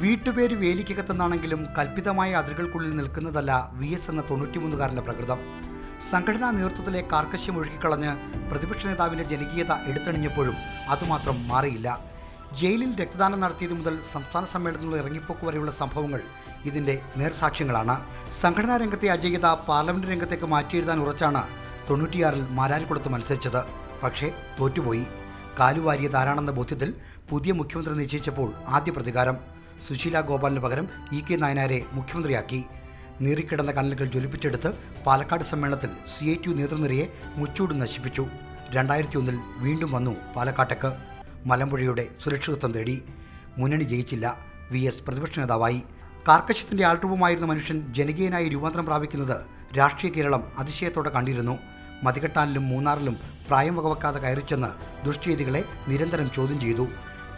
വീട്ടുപേര് വേലിക്കകത്തെന്നാണെങ്കിലും കൽപ്പിതമായ അതിരുകൾക്കുള്ളിൽ നിൽക്കുന്നതല്ല V S എന്ന തൊണ്ണൂറ്റിമൂന്നുകാരന്റെ പ്രകൃതം. സംഘടനാ നേതൃത്വത്തിലെ കാർക്കശ്യം ഒഴുകിക്കളഞ്ഞ് പ്രതിപക്ഷ നേതാവിന്റെ ജനകീയത എടുത്തണിഞ്ഞപ്പോഴും അതുമാത്രം മാറിയില്ല. ജയിലിൽ രക്തദാനം നടത്തിയത് മുതൽ സംസ്ഥാന സമ്മേളനങ്ങളിൽ ഇറങ്ങിപ്പോക്ക് വരെയുള്ള സംഭവങ്ങൾ ഇതിന്റെ നേർസാക്ഷ്യങ്ങളാണ്. സംഘടനാ രംഗത്തെ അജയ്യത പാർലമെന്റ് രംഗത്തേക്ക് മാറ്റിയെഴുതാൻ ഉറച്ചാണ് തൊണ്ണൂറ്റിയാറിൽ മാരാരിക്കുളത്ത് മത്സരിച്ചത്. പക്ഷേ തോറ്റുപോയി. കാലുവാരിയ താരാണെന്ന ബോധ്യത്തിൽ പുതിയ മുഖ്യമന്ത്രി നിശ്ചയിച്ചപ്പോൾ ആദ്യ പ്രതികാരം. സുശീല ഗോപാലിന് പകരം ഇ കെ നായനാരെ മുഖ്യമന്ത്രിയാക്കി. നീറിക്കിടന്ന കനലുകൾ ജ്വലിപ്പിച്ചെടുത്ത് പാലക്കാട് സമ്മേളനത്തിൽ സി ഐ ടി നേതൃനിരയെ മുച്ചൂട് നശിപ്പിച്ചു. രണ്ടായിരത്തി ഒന്നിൽ വീണ്ടും വന്നു പാലക്കാട്ടേക്ക്. മലമ്പുഴയുടെ സുരക്ഷിതത്വം തേടി. മുന്നണി ജയിച്ചില്ല. വി എസ് പ്രതിപക്ഷ നേതാവായി. കാർക്കശ്യത്തിന്റെ ആൾരൂപമായിരുന്ന മനുഷ്യൻ ജനകീയനായി രൂപാന്തരം പ്രാപിക്കുന്നത് രാഷ്ട്രീയ കേരളം അതിശയത്തോടെ കണ്ടിരുന്നു. മതികെട്ടാനിലും മൂന്നാറിലും പ്രായം വകവെക്കാതെ കയറിച്ചെന്ന് ദുഷ്ചെയ്തികളെ നിരന്തരം ചോദ്യം ചെയ്തു.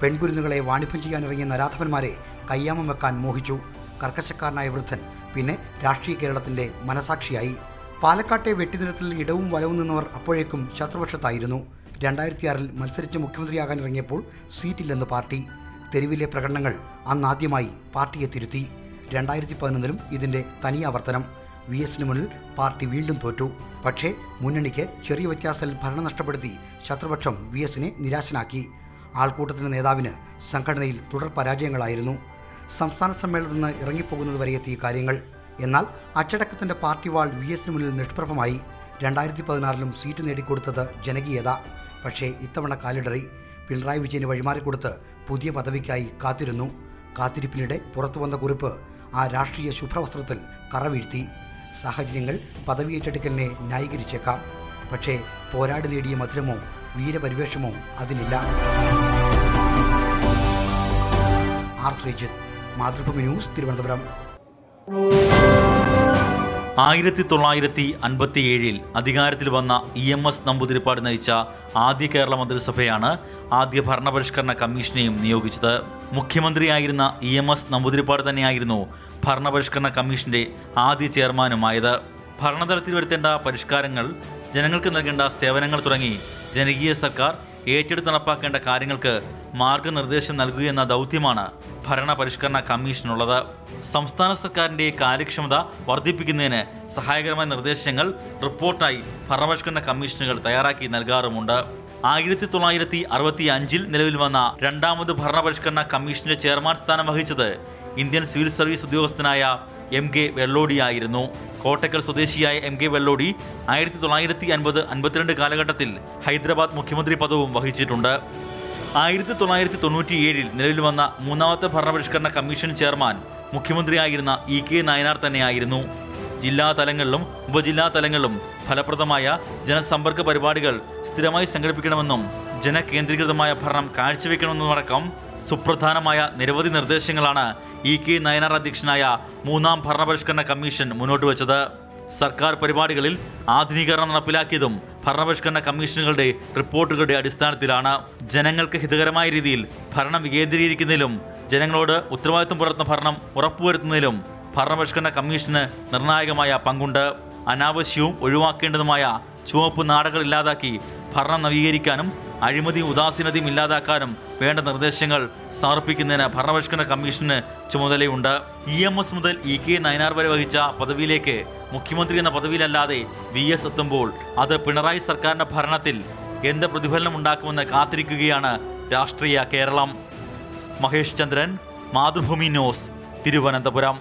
പെൺകുരുന്നുകളെ വാണിഭം ചെയ്യാനിറങ്ങിയ നരാധവന്മാരെ കയ്യാമം വെക്കാൻ മോഹിച്ചു. കർക്കശക്കാരനായ വൃദ്ധൻ പിന്നെ രാഷ്ട്രീയ കേരളത്തിന്റെ മനസാക്ഷിയായി. പാലക്കാട്ടെ വെട്ടിനിരത്തിൽ ഇടവും വലവും നിന്നവർ അപ്പോഴേക്കും ശത്രുപക്ഷത്തായിരുന്നു. രണ്ടായിരത്തിയാറിൽ മത്സരിച്ച് മുഖ്യമന്ത്രിയാകാൻ ഇറങ്ങിയപ്പോൾ സീറ്റില്ലെന്ന് പാർട്ടി. തെരുവിലെ പ്രകടനങ്ങൾ അന്നാദ്യമായി പാർട്ടിയെ തിരുത്തി. രണ്ടായിരത്തി പതിനൊന്നിലും ഇതിന്റെ തനിയാവർത്തനം. വി എസിന് മുന്നിൽ പാർട്ടി വീണ്ടും തോറ്റു. പക്ഷേ മുന്നണിക്ക് ചെറിയ വ്യത്യാസത്തിൽ ഭരണം നഷ്ടപ്പെടുത്തി ശത്രുപക്ഷം വി എസിനെ നിരാശനാക്കി. ആൾക്കൂട്ടത്തിന്റെ നേതാവിന് സംഘടനയിൽ തുടർ പരാജയങ്ങളായിരുന്നു. സംസ്ഥാന സമ്മേളനത്തിൽ നിന്ന് ഇറങ്ങിപ്പോകുന്നത് വരെ എത്തിയ കാര്യങ്ങൾ. എന്നാൽ അച്ചടക്കത്തിന്റെ പാർട്ടി വാൾ വി എസിന് മുന്നിൽ നിഷ്പ്രഭമായി. രണ്ടായിരത്തി പതിനാറിലും സീറ്റ് നേടിക്കൊടുത്തത് ജനകീയത. പക്ഷേ ഇത്തവണ കാലിടറി പിണറായി വിജയന് വഴിമാറിക്കൊടുത്ത് പുതിയ പദവിക്കായി കാത്തിരുന്നു. കാത്തിരിപ്പിനിടെ പുറത്തു വന്ന കുറിപ്പ് ആ രാഷ്ട്രീയ ശുഭ്രവസ്ത്രത്തിൽ കറവീഴ്ത്തി. സാഹചര്യങ്ങൾ പദവി ഏറ്റെടുക്കലിനെ ന്യായീകരിച്ചേക്കാം. പക്ഷേ പോരാടി നേടിയ മധുരമോ വീരപരിവേഷമോ അതിനില്ല. R Sreejith Mathrubhumi news Thiruvananthapuram. ആയിരത്തി തൊള്ളായിരത്തി അൻപത്തിയേഴിൽ അധികാരത്തിൽ വന്ന ഇ എം എസ് നമ്പൂതിരിപ്പാട് നയിച്ച ആദ്യ കേരള മന്ത്രിസഭയാണ് ആദ്യ ഭരണപരിഷ്കരണ കമ്മീഷനെയും നിയോഗിച്ചത്. മുഖ്യമന്ത്രിയായിരുന്ന ഇ എം എസ് നമ്പൂതിരിപ്പാട് തന്നെയായിരുന്നു ഭരണപരിഷ്കരണ കമ്മീഷന്റെ ആദ്യ ചെയർമാനുമായത്. ഭരണതലത്തിൽ വരുത്തേണ്ട പരിഷ്കാരങ്ങൾ ജനങ്ങൾക്ക് നൽകേണ്ട സേവനങ്ങൾ തുടങ്ങി ജനകീയ സർക്കാർ ഏറ്റെടുത്ത് നടപ്പാക്കേണ്ട കാര്യങ്ങൾക്ക് മാർഗനിർദ്ദേശം നൽകുകയെന്ന ദൗത്യമാണ് ഭരണ പരിഷ്കരണ കമ്മീഷനുള്ളത്. സംസ്ഥാന സർക്കാരിന്റെ കാര്യക്ഷമത വർദ്ധിപ്പിക്കുന്നതിന് സഹായകരമായ നിർദ്ദേശങ്ങൾ റിപ്പോർട്ടായി ഭരണപരിഷ്കരണ കമ്മീഷനുകൾ തയ്യാറാക്കി നൽകാറുമുണ്ട്. ആയിരത്തി തൊള്ളായിരത്തി അറുപത്തി അഞ്ചിൽ നിലവിൽ വന്ന രണ്ടാമത് ഭരണപരിഷ്കരണ കമ്മീഷന്റെ ചെയർമാൻ സ്ഥാനം വഹിച്ചത് ഇന്ത്യൻ സിവിൽ സർവീസ് ഉദ്യോഗസ്ഥനായ എം കെ വെള്ളോടിയായിരുന്നു കോട്ടക്കൽ സ്വദേശിയായ എം കെ വെള്ളോടി ആയിരത്തി തൊള്ളായിരത്തി അൻപത് അൻപത്തിരണ്ട് കാലഘട്ടത്തിൽ ഹൈദരാബാദ് മുഖ്യമന്ത്രി പദവും വഹിച്ചിട്ടുണ്ട്. ആയിരത്തി തൊള്ളായിരത്തി തൊണ്ണൂറ്റിയേഴിൽ നിലവിൽ വന്ന മൂന്നാമത്തെ ഭരണപരിഷ്കരണ കമ്മീഷൻ ചെയർമാൻ മുഖ്യമന്ത്രിയായിരുന്ന ഇ കെ നായനാർ തന്നെയായിരുന്നു. ജില്ലാ തലങ്ങളിലും ഉപജില്ലാ തലങ്ങളിലും ഫലപ്രദമായ ജനസമ്പർക്ക പരിപാടികൾ സ്ഥിരമായി സംഘടിപ്പിക്കണമെന്നും ജനകേന്ദ്രീകൃതമായ ഭരണം കാഴ്ചവെക്കണമെന്നുമടക്കം സുപ്രധാനമായ നിരവധി നിർദ്ദേശങ്ങളാണ് ഇ കെ നയനാർ അധ്യക്ഷനായ മൂന്നാം ഭരണപരിഷ്കരണ കമ്മീഷൻ മുന്നോട്ട് വച്ചത്. സർക്കാർ പരിപാടികളിൽ ആധുനീകരണം നടപ്പിലാക്കിയതും ഭരണപരിഷ്കരണ കമ്മീഷനുകളുടെ റിപ്പോർട്ടുകളുടെ അടിസ്ഥാനത്തിലാണ്. ജനങ്ങൾക്ക് ഹിതകരമായ രീതിയിൽ ഭരണം വികേന്ദ്രീകരിക്കുന്നതിലും ജനങ്ങളോട് ഉത്തരവാദിത്വം പുലർത്തുന്ന ഭരണം ഉറപ്പുവരുത്തുന്നതിലും ഭരണപരിഷ്കരണ കമ്മീഷന് നിർണായകമായ പങ്കുണ്ട്. അനാവശ്യവും ഒഴിവാക്കേണ്ടതുമായ ചുവപ്പ് നാടകൾ ഇല്ലാതാക്കി ഭരണം നവീകരിക്കാനും അഴിമതി ഉദാസീനതയും ഇല്ലാതാക്കാനും വേണ്ട നിർദ്ദേശങ്ങൾ സമർപ്പിക്കുന്നതിന് ഭരണപരിഷ്കരണ കമ്മീഷന് ചുമതലയുണ്ട്. ഇ എം എസ് മുതൽ ഇ കെ നയനാർ വരെ വഹിച്ച പദവിയിലേക്ക് മുഖ്യമന്ത്രി എന്ന പദവിയിലല്ലാതെ വി എസ് എത്തുമ്പോൾ അത് പിണറായി സർക്കാരിന്റെ ഭരണത്തിൽ എന്ത് പ്രതിഫലനം ഉണ്ടാക്കുമെന്ന് കാത്തിരിക്കുകയാണ് രാഷ്ട്രീയ കേരളം. മഹേഷ് ചന്ദ്രൻ മാതൃഭൂമി ന്യൂസ് തിരുവനന്തപുരം.